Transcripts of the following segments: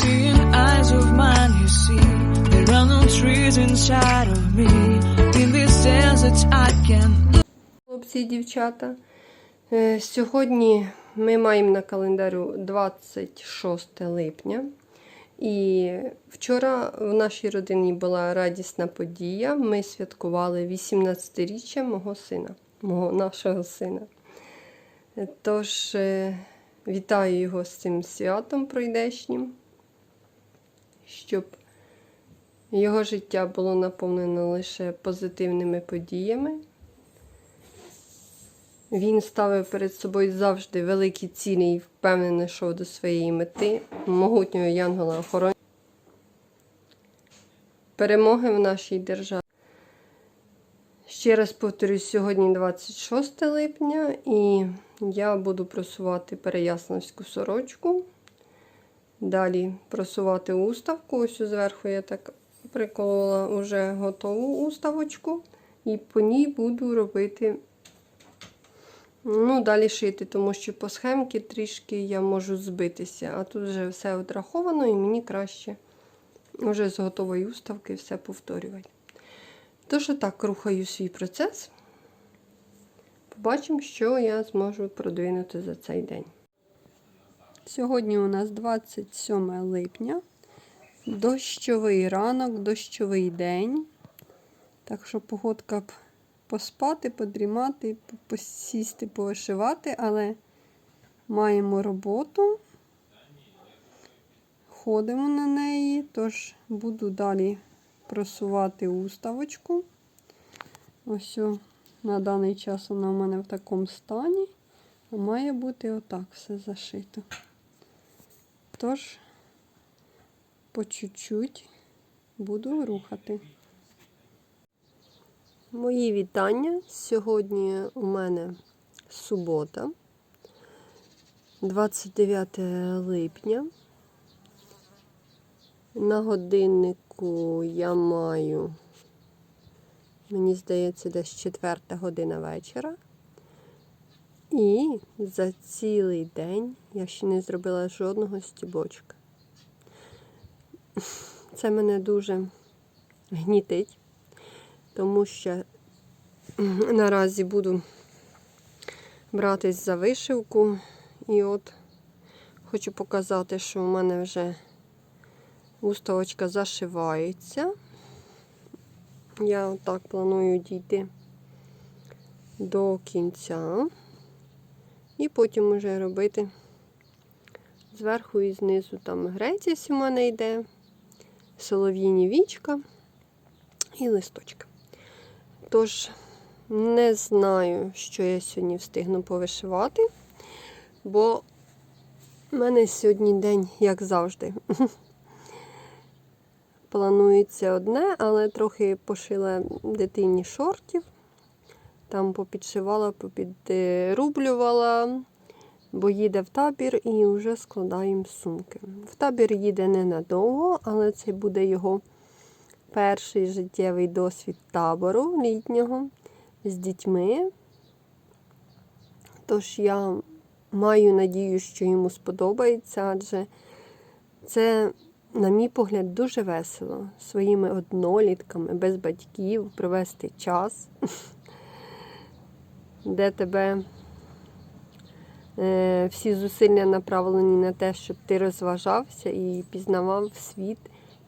seeing eyes of mine, you see. There are no trees inside of me. In this desert, I can Хлопці і дівчата. Е, Сьогодні ми маємо на календарю 26 липня. І вчора в нашій родині була радісна подія. Ми святкували 18-річчя мого сина, мого нашого сина. Е, Тож е, вітаю його з цим святом пройдешнім, щоб його життя було наповнено лише позитивними подіями. Він ставив перед собою завжди великі цілі і впевнено йшов до своєї мети, могутнього янгола охорони. Перемоги в нашій державі. Ще раз повторюсь, сьогодні 26 липня, і я буду просувати переяславську сорочку. Далі просувати уставку. Ось зверху я так приколола вже готову уставочку, і по ній буду робити Ну, далі шити, тому що по схемці трішки я можу збитися, а тут вже все одраховано і мені краще вже з готової уставки все повторювати. Тож, так, рухаю свій процес. Побачимо, що я зможу продвинути за цей день. Сьогодні у нас 27 липня, дощовий ранок, дощовий день. Так що погодка б поспати, подрімати, посісти, повишивати, але маємо роботу, ходимо на неї, тож буду далі просувати уставочку. Ось на даний час вона в мене в такому стані, має бути отак все зашито. Тож, по чуть-чуть буду рухати. Мої вітання. Сьогодні у мене субота, 29 липня. На годиннику я маю, мені здається, десь 4 година вечора. І за цілий день я ще не зробила жодного стібочка. Це мене дуже гнітить тому що наразі буду братись за вишивку. І от хочу показати, що в мене вже уставочка зашивається. Я отак планую дійти до кінця. І потім вже робити зверху і знизу там греція у мене йде, солов'їні вічка і листочка. Тож, не знаю, що я сьогодні встигну повишивати, бо в мене сьогодні день, як завжди. Планується одне, але трохи пошила дитині шортів. Там попідшивала, попідрублювала, бо їде в табір і вже складаємо сумки. В табір їде ненадовго, але це буде його перший життєвий досвід табору літнього з дітьми. Тож я маю надію, що йому сподобається, адже це, на мій погляд, дуже весело своїми однолітками, без батьків провести час, де тебе е, всі зусилля направлені на те, щоб ти розважався і пізнавав світ,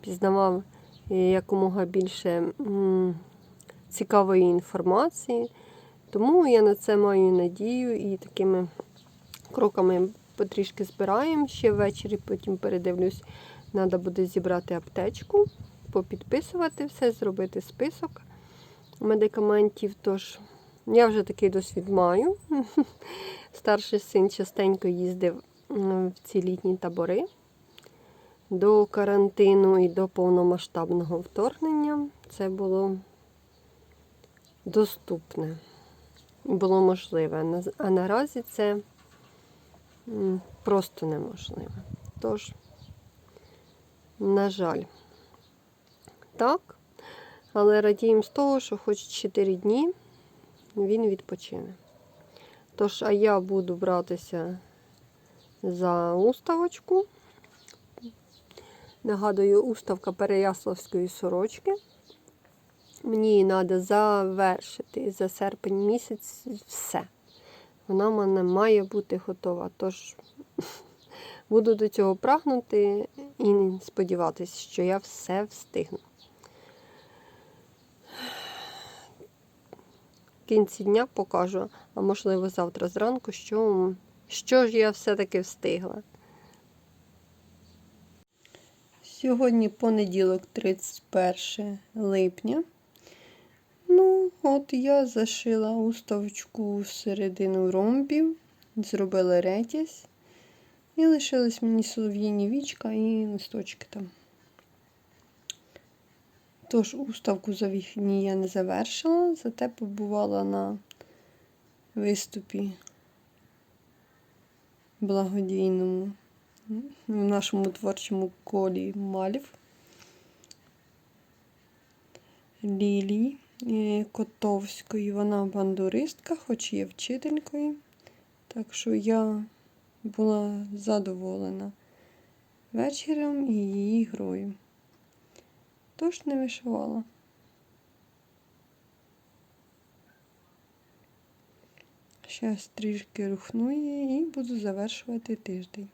пізнавав якомога більше цікавої інформації. Тому я на це маю надію і такими кроками потрішки збираємо. Ще ввечері, потім передивлюсь, треба буде зібрати аптечку, попідписувати все, зробити список медикаментів. Тож, я вже такий досвід маю. Старший син частенько їздив в ці літні табори до карантину і до повномасштабного вторгнення це було доступне, було можливе. А наразі це просто неможливе. Тож, на жаль, так, але радіємо з того, що хоч 4 дні він відпочине. Тож, а я буду братися за уставочку Нагадую, уставка Переяславської сорочки. Мені її треба завершити за серпень місяць все. Вона в мене має бути готова. Тож буду до цього прагнути і сподіватися, що я все встигну. В кінці дня покажу, а можливо завтра зранку, що, що ж я все-таки встигла. Сьогодні понеділок, 31 липня. Ну, от я зашила уставочку всередину ромбів, зробила ретязь. І лишились мені солов'їні вічка і листочки там. Тож уставку за вихідні я не завершила, зате побувала на виступі благодійному в нашому творчому колі малів. Лілії е, Котовської. Вона бандуристка, хоч є вчителькою. Так що я була задоволена вечором і її грою. Тож не вишивала. Зараз трішки рухну і буду завершувати тиждень.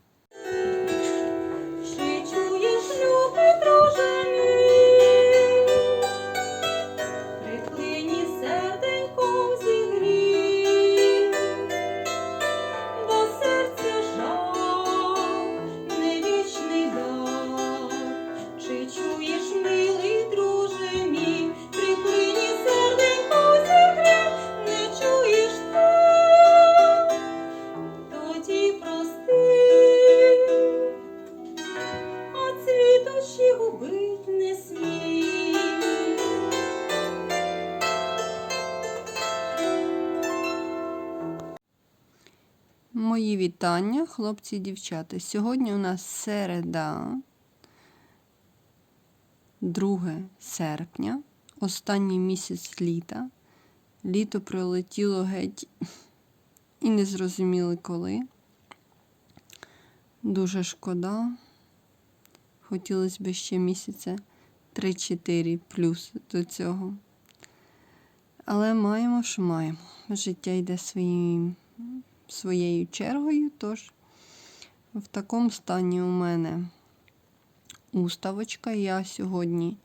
Мої вітання, хлопці і дівчата. Сьогодні у нас середа, 2 серпня, останній місяць літа. Літо пролетіло геть і не зрозуміли коли. Дуже шкода. Хотілося б ще місяця 3-4 плюс до цього. Але маємо, що маємо. Життя йде своїм своєю чергою, тож в такому стані у мене уставочка. Я сьогодні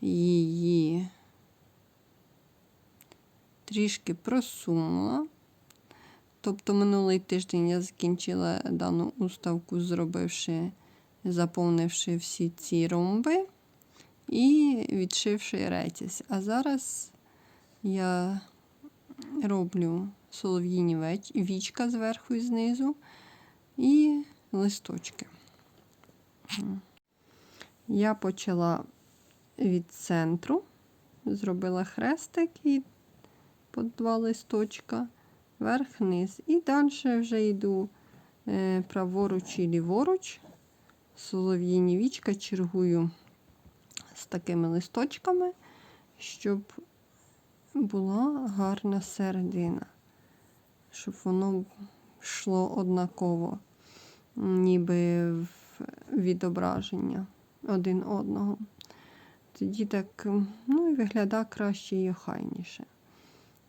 її трішки просунула. Тобто минулий тиждень я закінчила дану уставку, зробивши, заповнивши всі ці ромби і відшивши ретязь. А зараз я роблю солов'їні вічка зверху і знизу і листочки. Я почала від центру, зробила хрестик і по два листочка, вверх-вниз. І далі вже йду е, праворуч і ліворуч. Солов'їні вічка чергую з такими листочками, щоб була гарна середина, щоб воно йшло однаково, ніби в відображення один одного. Тоді так ну, і виглядає краще і охайніше.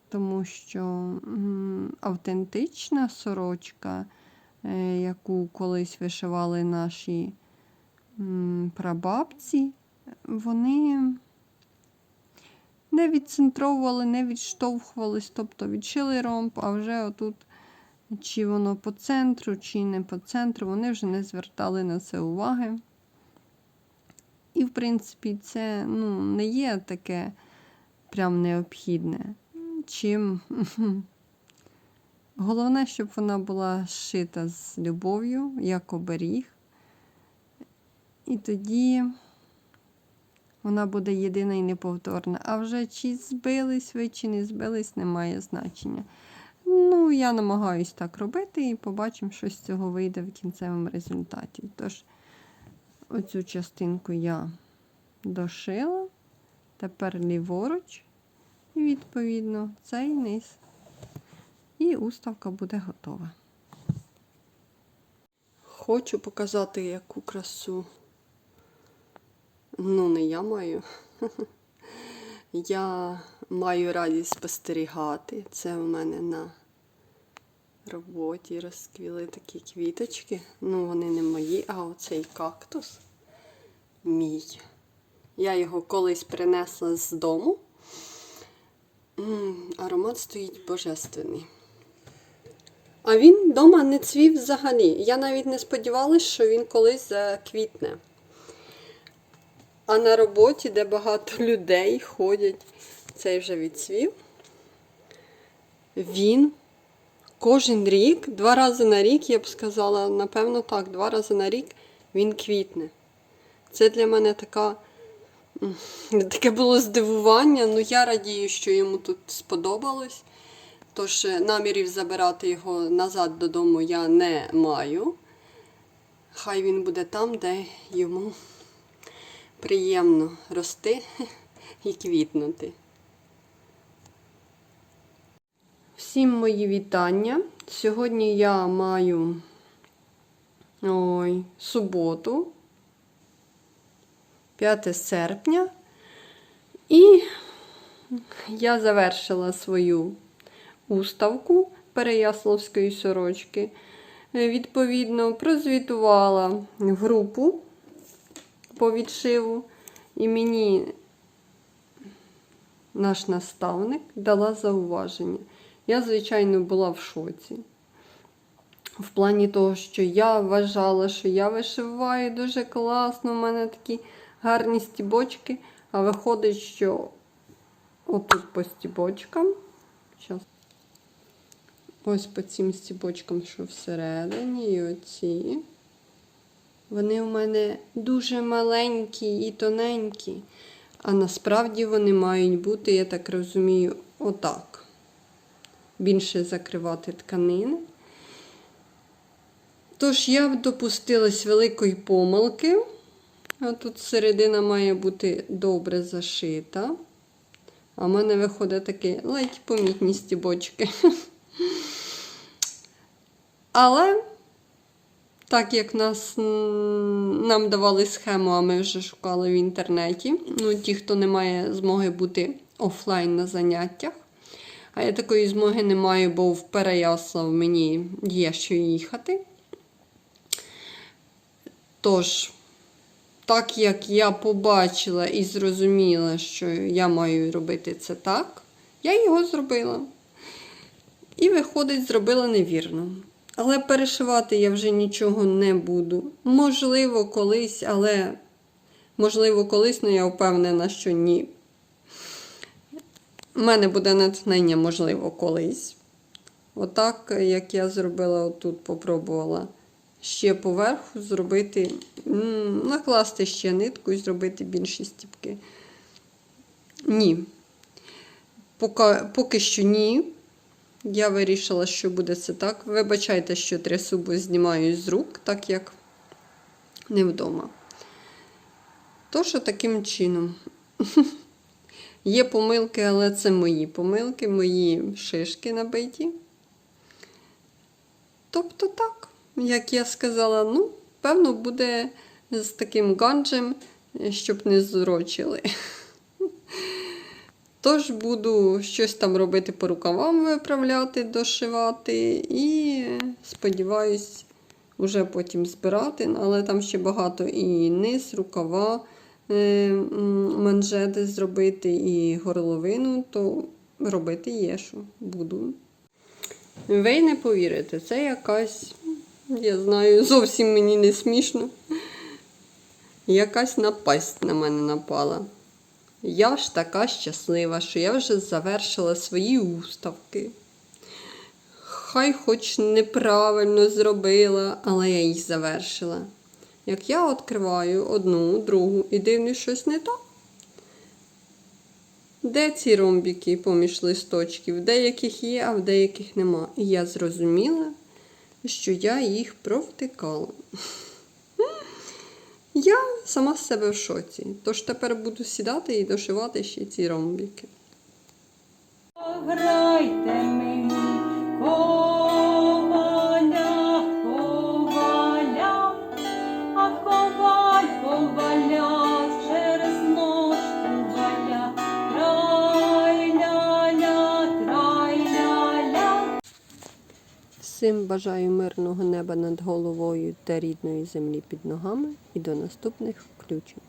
Тому що автентична сорочка, е, яку колись вишивали наші прабабці, вони не відцентровували, не відштовхувались, тобто відшили ромб, а вже отут, чи воно по центру, чи не по центру, вони вже не звертали на це уваги. І, в принципі, це ну, не є таке прям необхідне. Чим головне, щоб вона була зшита з любов'ю, як оберіг. І тоді вона буде єдина і неповторна. А вже чи збились ви, чи не збились, не має значення. Ну, я намагаюсь так робити і побачимо, що з цього вийде в кінцевому результаті. Тож, оцю частинку я дошила, тепер ліворуч, і відповідно цей низ. І уставка буде готова. Хочу показати, яку красу Ну, не я маю. Я маю радість спостерігати. Це у мене на роботі розквіли такі квіточки. Ну, вони не мої, а оцей кактус мій. Я його колись принесла з дому. Аромат стоїть божественний. А він вдома не цвів взагалі. Я навіть не сподівалася, що він колись заквітне. А на роботі, де багато людей ходять, цей вже відцвів. Він кожен рік, два рази на рік, я б сказала, напевно, так, два рази на рік він квітне. Це для мене така, таке було здивування. Ну, я радію, що йому тут сподобалось. Тож е, намірів забирати його назад додому я не маю. Хай він буде там, де йому приємно рости і квітнути. Всім мої вітання. Сьогодні я маю ой, суботу, 5 серпня, і я завершила свою уставку Переяславської сорочки. Відповідно, прозвітувала групу по відшиву, і мені наш наставник дала зауваження. Я, звичайно, була в шоці. В плані того, що я вважала, що я вишиваю дуже класно, у мене такі гарні стібочки, а виходить, що отут по стібочкам. Щас. Ось по цим стібочкам, що всередині, і оці. Вони у мене дуже маленькі і тоненькі. А насправді вони мають бути, я так розумію, отак. Більше закривати тканини. Тож я допустилась великої помилки. А тут середина має бути добре зашита. А в мене виходить такі ледь помітні стібочки. Але, так як нас, нам давали схему, а ми вже шукали в інтернеті. Ну, ті, хто не має змоги бути офлайн на заняттях. А я такої змоги не маю, бо в Переяслав мені є що їхати. Тож, так як я побачила і зрозуміла, що я маю робити це так, я його зробила. І, виходить, зробила невірно. Але перешивати я вже нічого не буду. Можливо, колись, але можливо, колись, але я впевнена, що ні. У мене буде натхнення, можливо, колись. Отак, як я зробила отут, попробувала ще поверху зробити, накласти ще нитку і зробити більші стіпки. Ні. Поки, поки що ні. Я вирішила, що буде це так. Вибачайте, що трясу, бо знімаю з рук, так як не вдома. Тож, таким чином. Є помилки, але це мої помилки, мої шишки набиті. Тобто так, як я сказала, ну, певно, буде з таким ганджем, щоб не зурочили. Тож буду щось там робити по рукавам, виправляти, дошивати і сподіваюсь, вже потім збирати. Але там ще багато і низ, рукава, е, манжети зробити, і горловину, то робити є, що буду. Ви не повірите, це якась, я знаю, зовсім мені не смішно. Якась напасть на мене напала. Я ж така щаслива, що я вже завершила свої уставки. Хай хоч неправильно зробила, але я їх завершила. Як я відкриваю одну, другу і дивлюсь щось не так. Де ці ромбіки поміж листочків? Деяких є, а в деяких нема. І я зрозуміла, що я їх провтикала. Я сама з себе в шоці. Тож тепер буду сідати і дошивати ще ці ромбіки. Грайте мені Всім бажаю мирного неба над головою та рідної землі під ногами і до наступних включень.